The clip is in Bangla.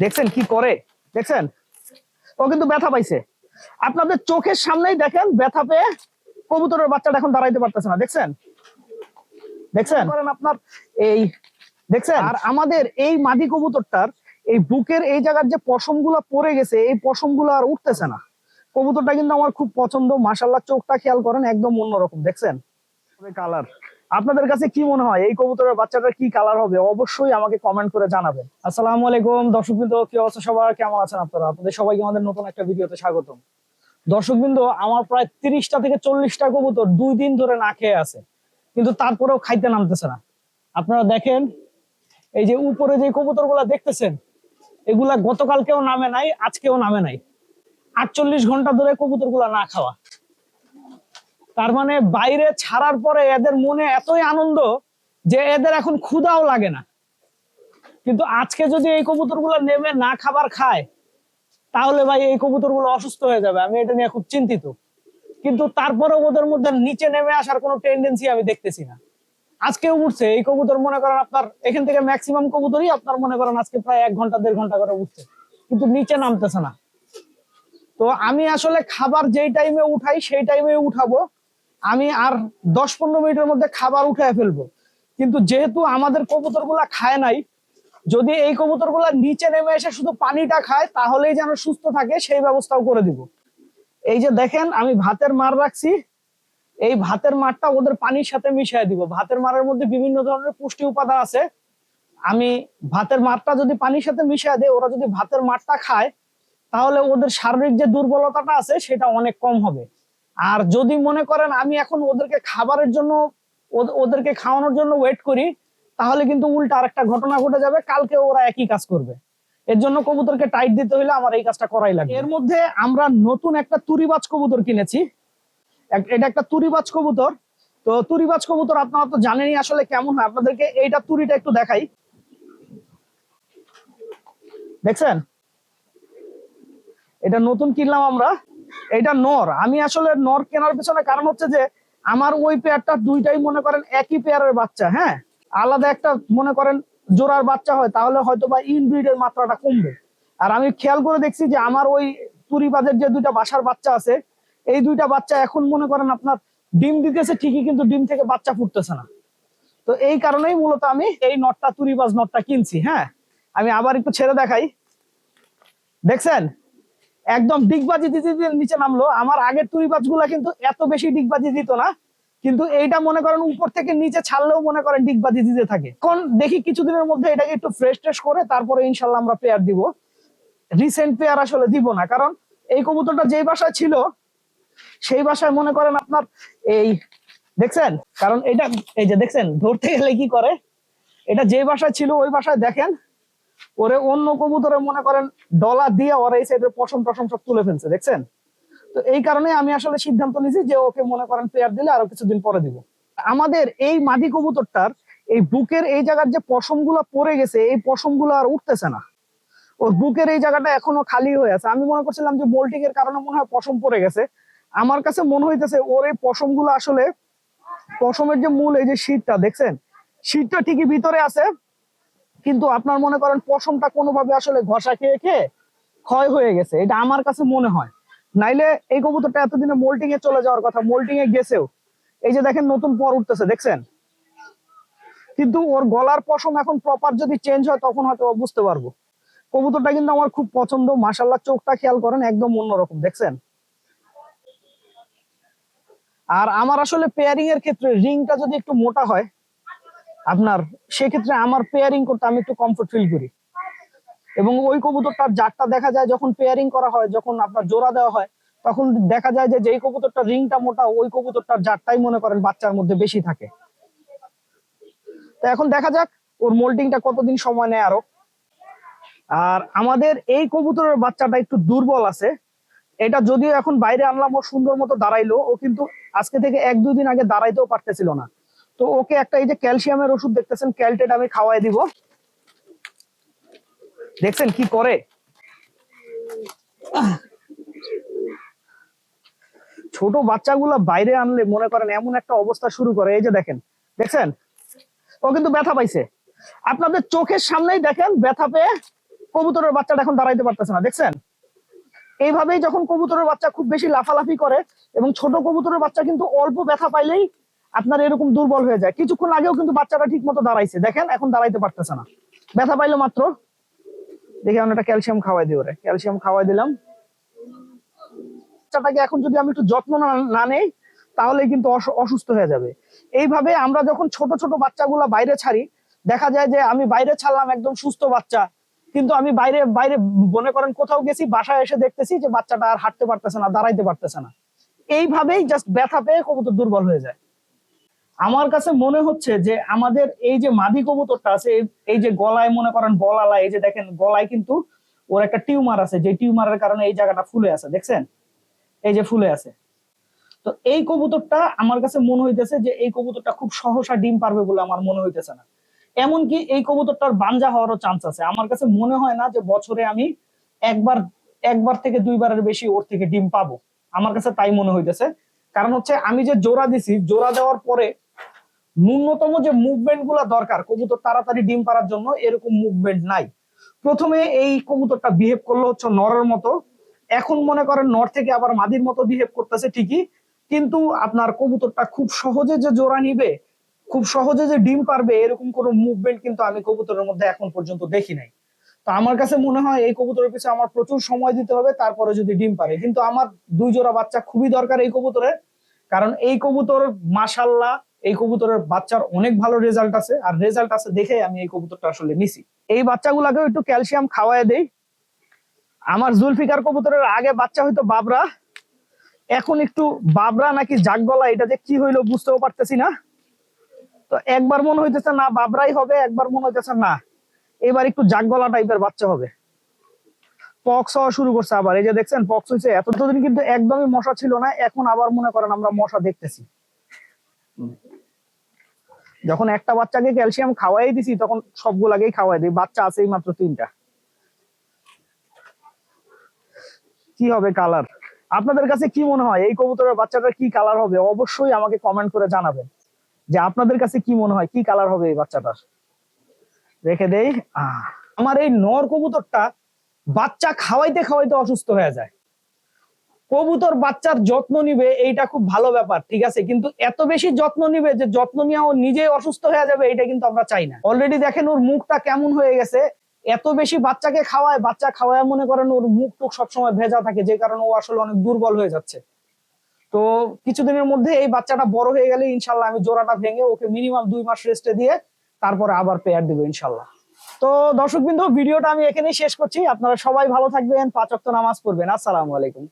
দেখছেন কি করে? দেখছেন? ও কিন্তু ব্যথা পাইছে। আপনাদের চোখের সামনেই দেখেন ব্যথা পেয়ে কবুতরের বাচ্চাটা এখন দাঁড়াইতে পারতেছে না। দেখছেন? দেখছেন? করেন আপনার। এই দেখছেন? আর আমাদের এই মাদি কবুতরটার এই বুকের এই জায়গার যে পশম পড়ে গেছে এই পশম আর উঠতেছে না। কবুতরটা কিন্তু আমার খুব পছন্দ। মাসাল্লাহ চোখটা খেয়াল করেন একদম অন্যরকম। দেখছেন? কালার আপনাদের কাছে কি মনে হয়? এই কবুতরের বাচ্চাটার কি কালার হবে? অবশ্যই আমাকে কমেন্ট করে জানাবেন। আসসালামু আলাইকুম। দর্শকবৃন্দ, কি অবস্থা সবার? কেমন আছেন আপনারা? আপনাদের সবাইকে আমাদের নতুন একটা ভিডিওতে স্বাগতম। দর্শকবৃন্দ, আমার প্রায় তিরিশটা থেকে চল্লিশটা কবুতর দুই দিন ধরে না খেয়ে আছে, কিন্তু তারপরেও খাইতে নামতেছে না। আপনারা দেখেন, এই যে উপরে যে কবুতরগুলা দেখতেছেন, এগুলা গতকালকেও নামে নাই, আজকেও নামে নাই। আটচল্লিশ ঘণ্টা ধরে কবুতরগুলা না খাওয়া। তার মানে বাইরে ছাড়ার পরে এদের মনে এতই আনন্দ যে এদের এখন ক্ষুদাও লাগে না। কিন্তু আজকে যদি এই কবুতরগুলো নেমে না খাবার খায়, তাহলে ভাই এই কবুতরগুলো অসুস্থ হয়ে যাবে। আমি এটা নিয়ে খুব চিন্তিত। কিন্তু তারপরে ওদের মধ্যে নিচে নেমে আসার কোনো টেন্ডেন্সি আমি দেখতেছি না। আজকেও উঠছে, এই কবুতর মনে করেন আপনার এখান থেকে ম্যাক্সিমাম কবুতরই আপনার মনে করেন আজকে প্রায় এক ঘণ্টা, দেড় ঘণ্টা করে উঠছে। কিন্তু নিচে নামতেছে না। তো আমি আসলে খাবার যেই টাইমে উঠাই, সেই টাইমে উঠাবো। আমি আর দশ পনেরো মিনিটের মধ্যে খাবার উঠায় ফেলব। কিন্তু যেহেতু আমাদের কবুতর খায় নাই, যদি এই কবুতর নিচে নেমে এসে শুধু পানিটা খায়, তাহলেই যেন সুস্থ থাকে, সেই ব্যবস্থাও করে দিব। এই যে দেখেন, আমি ভাতের মার রাখছি। এই ভাতের মারটা ওদের পানির সাথে মিশিয়ে দিব। ভাতের মারের মধ্যে বিভিন্ন ধরনের পুষ্টি উপাদান আছে। আমি ভাতের মারটা যদি পানির সাথে মিশিয়ে দিই, ওরা যদি ভাতের মারটা খায়, তাহলে ওদের শারীরিক যে দুর্বলতাটা আছে, সেটা অনেক কম হবে। আর যদি মনে করেন আমি এখন ওদেরকে খাবারের জন্য, ওদ- ওদেরকে খাওয়ানোর জন্য ওয়েট করি, তাহলে কিন্তু উল্টা আরেকটা ঘটনা ঘটে যাবে, কালকে ওরা একই কাজ করবে। এর জন্য কবুতরকে টাইট দিতে হলে আমার এই কাজটা করাই লাগবে। এর মধ্যে আমরা নতুন একটা তুরিবাজ কবুতর কিনেছি। এটা একটা তুরিবাজ কবুতর। তো তুরিবাজ কবুতর আপনারা তো জানেনই আসলে কেমন হয়। আপনাদেরকে এইটা তুরিটা একটু দেখাই। দেখছেন? এটা নতুন কিনলাম আমরা। এটা নর। আমি আসলে নর কেনার পেছনে কারণ হচ্ছে যে, আমার ওই পেয়ারটা দুইটাই মনে করেন একই পেয়ারের বাচ্চা হ্যাঁ? আলাদা একটা মনে করেন জোড়ার বাচ্চা হয়, তাহলে হয়তো বা ইনব্রিডের মাত্রাটা কমবে। আর আমি খেয়াল করে দেখছি যে, আমার ওই তুরিবাজের যে দুইটা বাসার বাচ্চা আছে, এই দুইটা বাচ্চা এখন মনে করেন আপনার ডিম দিতেছে ঠিকই, কিন্তু ডিম থেকে বাচ্চা ফুটতেছে না। তো এই কারণেই মূলত আমি এই নটটা, তুরিবাজ নটটা কিনছি হ্যাঁ? আমি আবার একটু ছেড়ে দেখাই। দেখছেন? একদম ডিগবাজি দিতে নিচে নামলো। আমার আগের তুরিবাজগুলা কিন্তু এত বেশি ডিগবাজি দিত না। কিন্তু এইটা মনে করেন উপর থেকে নিচে ছাড়লেও মনে করেন ডিগবাজি দিতে থাকে। এখন দেখি কিছুদিনের মধ্যে এটাকে একটু ফ্রেশ ট্রেশ করে তারপরে ইনশাল্লাহ আমরা পেয়ার দিব। রিসেন্ট পেয়ার আসলে দিব না, কারণ এই কবুতরটা যেই বাসায় ছিল, সেই বাসায় মনে করেন আপনার এই, দেখছেন? কারণ এটা, এই যে দেখছেন, ধরতে গেলে কি করে? এটা যে বাসায় ছিল, ওই বাসায় দেখেন ওরে অন্য কবুতরে মনে করেন ডলার দিয়ে ওরা এই সাইডের পশম টসম সব তুলে ফেলছে, দেখছেন? তো এই কারণে আমি আসলে সিদ্ধান্ত নিয়েছি যে ওকে মনে করেন পেয়ার দিলে আরও কিছুদিন পরে দিব। আমাদের এই মাদি কবুতরটার এই বুকের এই জায়গার যে পশম পড়ে গেছে, এই পশম আর উঠতেছে না। ওর বুকের এই জায়গাটা এখনও খালি হয়ে আছে। আমি মনে করছিলাম যে বোল্টিং এর কারণে মনে হয় পশম পড়ে গেছে। আমার কাছে মনে হইতেছে ওর এই পশম আসলে পশমের যে মূল এই যে শীতটা, দেখছেন? শীতটা ঠিকই ভিতরে আছে কিন্তু আপনার মনে করেন পশমটা কোনোভাবে আসলে ঘষা খেয়ে খেয়ে ক্ষয় হয়ে গেছে, এটা আমার কাছে মনে হয়। নাইলে এই কবুতরটা এতদিনে মোল্টিং এ চলে যাওয়ার কথা মোল্টিং এ গেছেও। এই যে দেখেন নতুন পর উঠতেছে, দেখছেন? কিন্তু ওর গলার পশম এখন প্রপার যদি চেঞ্জ হয়, তখন হয়তো বুঝতে পারব। কবুতরটা কিন্তু আমার খুব পছন্দ মাসাল্লাহ চোখটা খেয়াল করেন, একদম অন্যরকম, দেখছেন? আর আমার আসলে পেয়ারিং এর ক্ষেত্রে রিংটা যদি একটু মোটা হয় আপনার, সেক্ষেত্রে আমার পেয়ারিং করতে আমি একটু কমফোর্ট ফিল করি। এবং ওই কবুতরটার জাতটা দেখা যায় যখন পেয়ারিং করা হয়, যখন আপনার জোড়া দেওয়া হয়, তখন দেখা যায় যে যেই কবুতরটা রিংটা মোটা, ওই কবুতরটার জাতটাই মনে করেন বাচ্চার মধ্যে বেশি থাকে। তো এখন দেখা যাক ওর মোল্ডিংটা কতদিন সময় নেয় আরও। আর আমাদের এই কবুতরের বাচ্চাটা একটু দুর্বল আছে। এটা যদিও এখন বাইরে আনলাম, ও সুন্দর মতো দাঁড়াইলো, ও কিন্তু আজকে থেকে এক দুই দিন আগে দাঁড়াইতেও পারতেছিল না। তো ওকে একটা এই যে ক্যালসিয়ামের ওষুধ দেখতেছেন ক্যালটেট আমি খাওয়াই দিব। দেখছেন কি করে? ছোট বাচ্চাগুলো বাইরে আনলে মনে করেন এমন একটা অবস্থা শুরু করে, এই যে দেখেন, দেখছেন? ও কিন্তু ব্যথা পাইছে। আপনাদের চোখের সামনেই দেখেন, ব্যথা পেয়ে কবুতরের বাচ্চাটা এখন দাঁড়াইতে পারতেছে না, দেখছেন? এইভাবেই যখন কবুতরের বাচ্চা খুব বেশি লাফালাফি করে, এবং ছোট কবুতরের বাচ্চা কিন্তু অল্প ব্যথা পাইলেই আপনার এরকম দুর্বল হয়ে যায়। কিছুক্ষণ আগেও কিন্তু বাচ্চাটা ঠিক মতো দাঁড়াইছে। দেখেন, এখন দাঁড়াইতে পারতেছে না। ব্যথা পাইলো মাত্র। দেখে আমি একটা ক্যালসিয়াম খাওয়াই দিই ওরে। ক্যালসিয়াম খাওয়াই দিলাম। বাচ্চাটাকে এখন যদি আমি একটু যত্ন না- নেই, তাহলে কিন্তু অসুস্থ হয়ে যাবে। এইভাবে আমরা যখন ছোট ছোট বাচ্চাগুলো বাইরে ছাড়ি, দেখা যায় যে আমি বাইরে ছাড়লাম একদম সুস্থ বাচ্চা। কিন্তু আমি বাইরে বাইরে মনে করেন কোথাও গেছি, বাসায় এসে দেখতেছি যে বাচ্চাটা আর হাঁটতে পারতেছে না, দাঁড়াইতে পারতেছে না। এইভাবেই জাস্ট ব্যথা পেয়ে কবুতর দুর্বল হয়ে যায়। আমার কাছে মনে হচ্ছে যে আমাদের এই যে মাদি কবুতরটা আছে, এই- যে গলায় মনে করেন বলালা এই যে দেখেন গলায় কিন্তু ওর একটা টিউমার আছে, যে টিউমারের কারণে এই জায়গাটা ফুলে আছে, দেখছেন? এই যে ফুলে আছে। তো এই কবুতরটা আমার কাছে মনে হইতেছে যে এই কবুতরটা খুব সহসা ডিম পারবে বলে আমার মনে হইতেছে না। এমনকি এই কবুতরটার বাঞ্জা হওয়ারও চান্স আছে। আমার কাছে মনে হয় না যে বছরে আমি একবার একবার থেকে দুইবারের বেশি ওর থেকে ডিম পাবো। আমার কাছে তাই মনে হইতেছে। কারণ হচ্ছে আমি যে জোড়া দিছি, জোড়া দেওয়ার পরে ন্যূনতম যে মুভমেন্টগুলা দরকার, কবুতর তাড়াতাড়ি ডিম পারার জন্য এরকম মুভমেন্ট নাই। প্রথমে এই কবুতরটা বিহেভ করল হচ্ছে নরের মতো। এখন মনে করেন নর থেকে আবার মাদির মতো বিহেভ করতেছে ঠিকই, কিন্তু আপনার কবুতরটা খুব সহজে যে জোড়া নিবে, খুব সহজে যে ডিম পারবে, এরকম কোনো মুভমেন্ট কিন্তু আমি কবুতরের মধ্যে এখন পর্যন্ত দেখি নাই। তো আমার কাছে মনে হয় এই কবুতরের পিছনে আমার প্রচুর সময় দিতে হবে, তারপরে যদি ডিম পারে। কিন্তু আমার দুই জোড়া বাচ্চা খুবই দরকার এই কবুতরের কারণ এই কবুতর মাশাল্লাহ এই কবুতরের বাচ্চার অনেক ভালো রেজাল্ট আছে, আর রেজাল্ট আছে দেখে আমি এই কবুতরটা আসলে নিছি। এই বাচ্চাগুলাকেও একটু ক্যালসিয়াম খাওয়ায় দেই। আমার জুলফিকার কবুতরের আগে বাচ্চা হয়তো বাবরা, এখন একটু বাবরা নাকি জাগগলা এটা যে কি হইল বুঝতেও পারতেছি না। তো একবার মনে হইতেছে না বাবরাই হবে, একবার মনে হইতেছে না। এবার একটু জাগ গলা টাইপের বাচ্চা হবে। পক্স হওয়া শুরু করছে আবার। এই যে দেখছেন, পক্স হয়েছে এতদিন কিন্তু একদমই মশা ছিল না, এখন আবার মনে করেন আমরা মশা দেখতেছি। যখন একটা বাচ্চাকে ক্যালসিয়াম খাওয়াই দিছি, তখন সবগুলাকেই খাওয়াই দিই। বাচ্চা আছেই মাত্র তিনটা। কি হবে কালার আপনাদের কাছে কি মনে হয়? এই কবুতরের বাচ্চাটার কি কালার হবে? অবশ্যই আমাকে কমেন্ট করে জানাবেন। যে আপনাদের কাছে কি মনে হয়? কি কালার হবে এই বাচ্চাটার? রেখে দেই। আমার এই নর কবুতরটা বাচ্চা খাওয়াইতে খাওয়াইতে অসুস্থ হয়ে যায়। কবুতর বাচ্চার যত্ন নিবে, এইটা খুব ভালো ব্যাপার, ঠিক আছে? কিন্তু এত বেশি যত্ন নিবে যে যত্ন নিয়ে ও নিজেই অসুস্থ হয়ে যাবে এটা কিন্তু আমরা চাই না। অলরেডি দেখেন ওর মুখটা কেমন হয়ে গেছে, এত বেশি বাচ্চাকে খাওয়ায়, বাচ্চা খাওয়ায় মনে করেন ওর মুখ টুক সবসময় ভেজা থাকে, যে কারণে ও আসলে অনেক দুর্বল হয়ে যাচ্ছে। তো কিছুদিনের মধ্যে এই বাচ্চাটা বড় হয়ে গেলে ইনশাল্লাহ আমি জোড়াটা ভেঙে ওকে মিনিমাম দুই মাস রেস্টে দিয়ে তারপরে আবার পেয়ার দিব ইনশাল্লাহ। তো দর্শক বিন্দু ভিডিওটা আমি এখানেই শেষ করছি। আপনারা সবাই ভালো থাকবেন, পাঁচ ওয়াক্ত নামাজ পড়বেন। আসসালামু আলাইকুম।